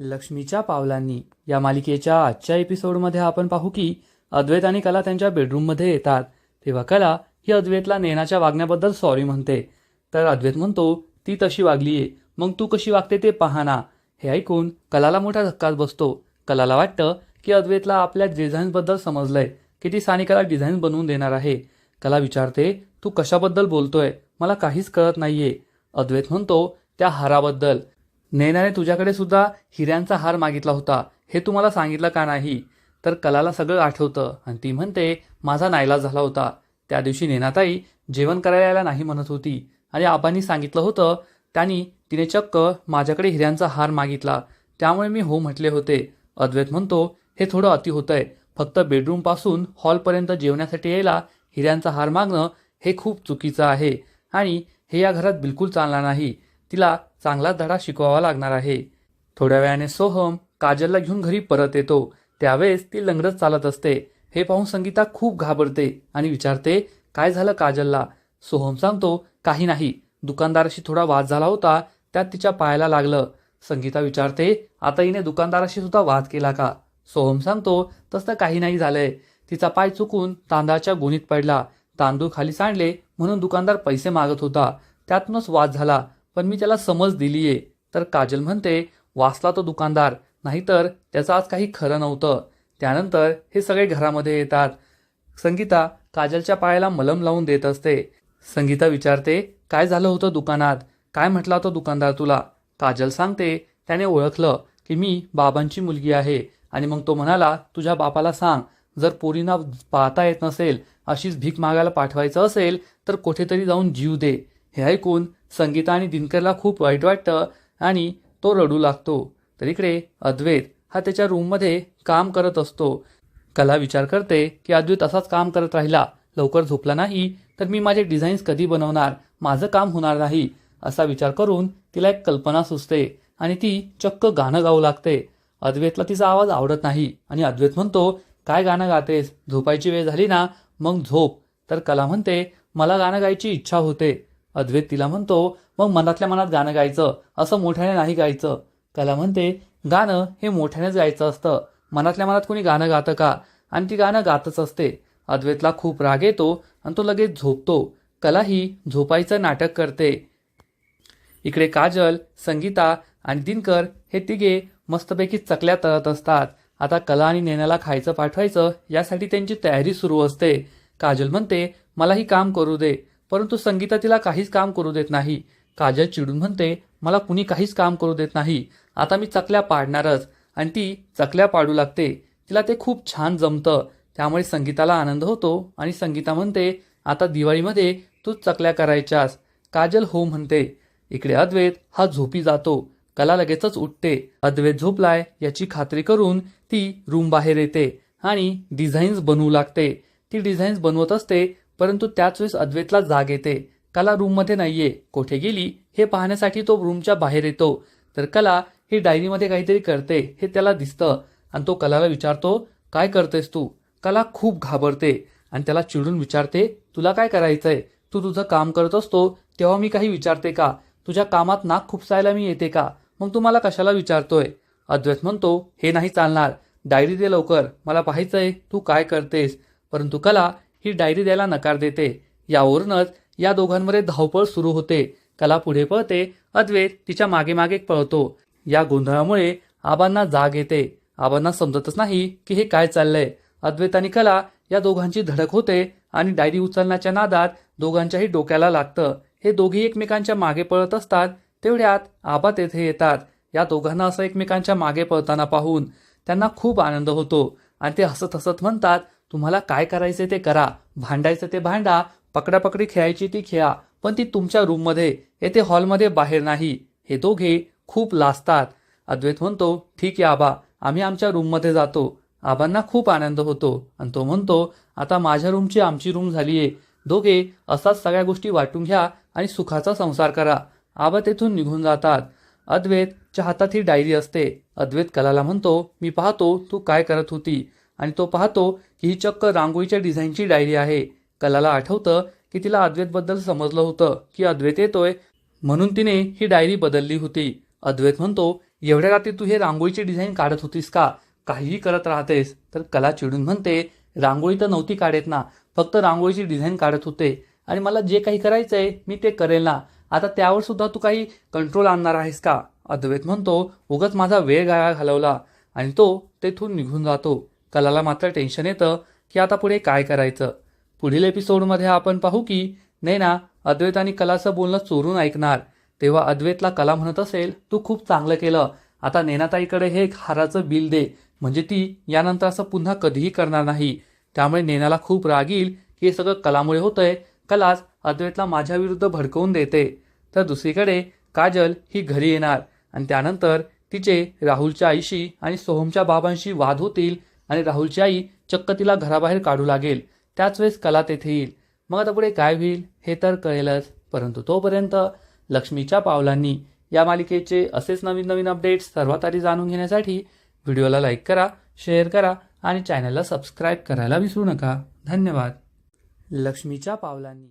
लक्ष्मीच्या पावलांनी. या मालिकेच्या आजच्या एपिसोडमध्ये आपण पाहू की अद्वैत आणि कला त्यांच्या बेडरूममध्ये येतात. तेव्हा कला ही अद्वैतला नेनाच्या वागण्याबद्दल सॉरी म्हणते. तर अद्वैत म्हणतो ती तशी वागलीये. मग तू कशी वागते ते पहाना हे ऐकून कलाला मोठा धक्काच बसतो. कलाला वाटतं की अद्वैतला आपल्या डिझाईन्सबद्दल समजलंय की ती सानिकाला डिझाईन बनवून देणार आहे. कला विचारते तू कशाबद्दल बोलतोय? मला काहीच कळत नाहीये. अद्वैत म्हणतो त्या हाराबद्दल. नैनाने तुझ्याकडे सुद्धा हिऱ्यांचा हार मागितला होता. हे तुम्हाला सांगितलं का नाही? तर कलाला सगळं आठवतं. आणि ती म्हणते माझा नाईलाज झाला होता. त्या दिवशी नेनाताई जेवण करायला यायला नाही म्हणत होती. आणि आबांनी सांगितलं होतं त्यांनी तिने चक्क माझ्याकडे हिऱ्यांचा हार मागितला. त्यामुळे मी हो म्हटले होते. अद्वैत म्हणतो हे थोडं अति होतंय. फक्त बेडरूमपासून हॉलपर्यंत जेवण्यासाठी यायला हिऱ्यांचा हार मागणं हे खूप चुकीचं आहे. आणि हे या घरात बिलकुल चालणार नाही. तिला चांगला धडा शिकवावा लागणार आहे. थोड्या वेळाने सोहम काजलला घेऊन घरी परत येतो. त्यावेळेस ती लंगडत चालत असते. हे पाहून संगीता खूप घाबरते आणि विचारते काय झालं काजलला? सोहम सांगतो काही नाही. दुकानदाराशी थोडा वाद झाला होता. त्यात तिच्या पायाला लागलं. संगीता विचारते आता हिने दुकानदाराशी सुद्धा वाद केला का? सोहम सांगतो तसं काही नाही झालंय. तिचा पाय चुकून तांदळाच्या गुणीत पडला. तांदूळ खाली सांडले म्हणून दुकानदार पैसे मागत होता. त्यातूनच वाद झाला. पण मी त्याला समज दिलीये. तर काजल म्हणते वाचला तो दुकानदार. नाहीतर त्याचं आज काही खरं नव्हतं. त्यानंतर हे सगळे घरामध्ये येतात. संगीता काजलच्या पायाला मलम लावून देत असते. संगीता विचारते काय झालं होतं दुकानात? काय म्हटला तो दुकानदार तुला? काजल सांगते त्याने ओळखलं की मी बाबांची मुलगी आहे आणि मग तो म्हणाला तुझ्या बापाला सांग. जर पोरींना पाहता येत नसेल अशीच भीक मागायला पाठवायचं असेल तर कुठेतरी जाऊन जीव दे. हे ऐकून संगीता आणि दिनकरला खूप वाईट वाटतं आणि तो रडू लागतो. तर इकडे अद्वैत हा त्याच्या रूममध्ये काम करत असतो. कला विचार करते की अद्वैत असाच काम करत राहिला. लवकर झोपला नाही तर मी माझे डिझाईन्स कधी बनवणार? माझं काम होणार नाही असा विचार करून तिला एक कल्पना सुचते आणि ती चक्क गाणं गाऊ लागते. अद्वैतला तिचा आवाज आवडत नाही आणि अद्वैत म्हणतो काय गाणं गातेस? झोपायची वेळ झाली ना मग झोप. तर कला म्हणते मला गाणं गायची इच्छा होते. अद्वैत तिला म्हणतो मग मनातल्या मनात गाणं गायचं असं मोठ्याने नाही गायचं. कला म्हणते गाणं हे मोठ्यानेच गायचं असतं. मनातल्या मनात कोणी गाणं गातं का? आणि ती गाणं गातच असते. अद्वैतला खूप राग येतो आणि तो लगेच झोपतो. कला ही झोपायचं नाटक करते. इकडे काजल संगीता आणि दिनकर हे तिघे मस्तपैकी चकल्या तळत असतात. आता कला आणि नेण्याला खायचं पाठवायचं यासाठी त्यांची तयारी सुरू असते. काजल म्हणते मलाही काम करू दे. परंतु संगीता तिला काहीच काम करू देत नाही. काजल चिडून म्हणते मला कुणी काहीच काम करू देत नाही. आता मी चकल्या पाडणारच. आणि ती चकल्या पाडू लागते. तिला ते खूप छान जमतं. त्यामुळे संगीताला आनंद होतो आणि संगीता म्हणते आता दिवाळीमध्ये तू चकल्या करायच्यास. काजल हो म्हणते इकडे अद्वैत हा झोपी जातो. कला लगेचच उठते. अद्वैत झोपलाय याची खात्री करून ती रूम बाहेर येते आणि डिझाईन्स बनवू लागते. ती डिझाईन्स बनवत असते परंतु त्याच वेळेस अद्वैतला जाग येते. कला रूममध्ये नाहीये. कोठे गेली हे पाहण्यासाठी तो रूमच्या बाहेर येतो. तर कला ही डायरीमध्ये काहीतरी करते हे त्याला दिसतं. आणि तो कलाला विचारतो काय करतेस तू? कला खूप घाबरते आणि त्याला चिडून विचारते तुला काय करायचंय? तू तुझं काम करत असतो तेव्हा मी काही विचारते का? तुझ्या कामात नाक खुपसायला मी येते का? मग तू मला कशाला विचारतोय? अद्वैत म्हणतो हे नाही चालणार. डायरी दे लवकर. मला पाहायचंय तू काय करतेस. परंतु कला ही डायरी द्यायला नकार देते. यावरूनच या दोघांमध्ये धावपळ सुरू होते. कला पुढे पळते अद्वैत तिच्यामागे मागे पळतो. या गोंधळामुळे आबांना जाग येते. आबांना समजतच नाही की हे काय चाललंय. अद्वैत आणि कला या दोघांची धडक होते आणि डायरी उचलण्याच्या नादात दोघांच्याही डोक्याला लागतं. हे दोघी एकमेकांच्या मागे पळत असतात तेवढ्यात आबा तेथे येतात. या दोघांना असं एकमेकांच्या मागे पळताना पाहून त्यांना खूप आनंद होतो आणि ते हसत हसत म्हणतात तुम्हाला काय करायचे ते करा. भांडायचं ते भांडा. पकडापकडी खेळायची ती खेळा. पण ती तुमच्या रूममध्ये येथे हॉलमध्ये बाहेर नाही. हे दोघे खूप लाजतात. अद्वैत म्हणतो ठीक आहे आबा. आम्ही आमच्या रूममध्ये जातो. आबांना खूप आनंद होतो आणि तो म्हणतो आता माझ्या रूमची आमची रूम झाली आहे दोघे असाच सगळ्या गोष्टी वाटून घ्या आणि सुखाचा संसार करा. आबा तेथून निघून जातात. अद्वैतच्या हातात ही डायरी असते. अद्वैत कलाला म्हणतो मी पाहतो तू काय करत होती? आणि तो पाहतो की ही चक्क रांगोळीच्या डिझाईनची डायरी आहे. कलाला आठवतं की तिला अद्वैतबद्दल समजलं होतं की अद्वैत येतोय म्हणून तिने ही डायरी बदलली होती. अद्वैत म्हणतो एवढ्या रात्री तू हे रांगोळीची डिझाईन काढत होतीस का? काहीही करत राहतेस. तर कला चिडून म्हणते रांगोळी तर नव्हती काढत ना. फक्त रांगोळीची डिझाईन काढत होते. आणि मला जे काही करायचंय मी ते करेल ना. आता त्यावर सुद्धा तू काही कंट्रोल आणणार आहेस का? अद्वैत म्हणतो उगाच माझा वेळ गाळा घालवला. आणि तो तेथून निघून जातो. कलाला मात्र टेन्शन येतं की आता पुढे काय करायचं. पुढील एपिसोडमध्ये आपण पाहू की नैना अद्वैत आणि कलाचं बोलणं चोरून ऐकणार. तेव्हा अद्वैतला कला म्हणत असेल तू खूप चांगलं केलं. आता नेनाताईकडे हे एक हाराचं बिल दे. म्हणजे ती यानंतर असं पुन्हा कधीही करणार नाही. त्यामुळे नेनाला खूप राग येईल की हे सगळं कलामुळे होतंय. कलाच अद्वैतला माझ्या विरुद्ध भडकवून देते. तर दुसरीकडे काजल ही घरी येणार आणि त्यानंतर तिचे राहुलच्या आईशी आणि सोहमच्या बाबांशी वाद होतील आणि राहुलची आई चक्क तिला घराबाहेर काढू लागेल. त्याच वेळेस कला तेथे येईल. मग आता पुढे काय होईल हे तर कळेलच. परंतु तोपर्यंत लक्ष्मीच्या पावलांनी या मालिकेचे असेच नवीन नवीन अपडेट्स सर्वात आधी जाणून घेण्यासाठी व्हिडिओला लाईक करा शेअर करा आणि चॅनलला सबस्क्राईब करायला विसरू नका. धन्यवाद. लक्ष्मीच्या पावलांनी.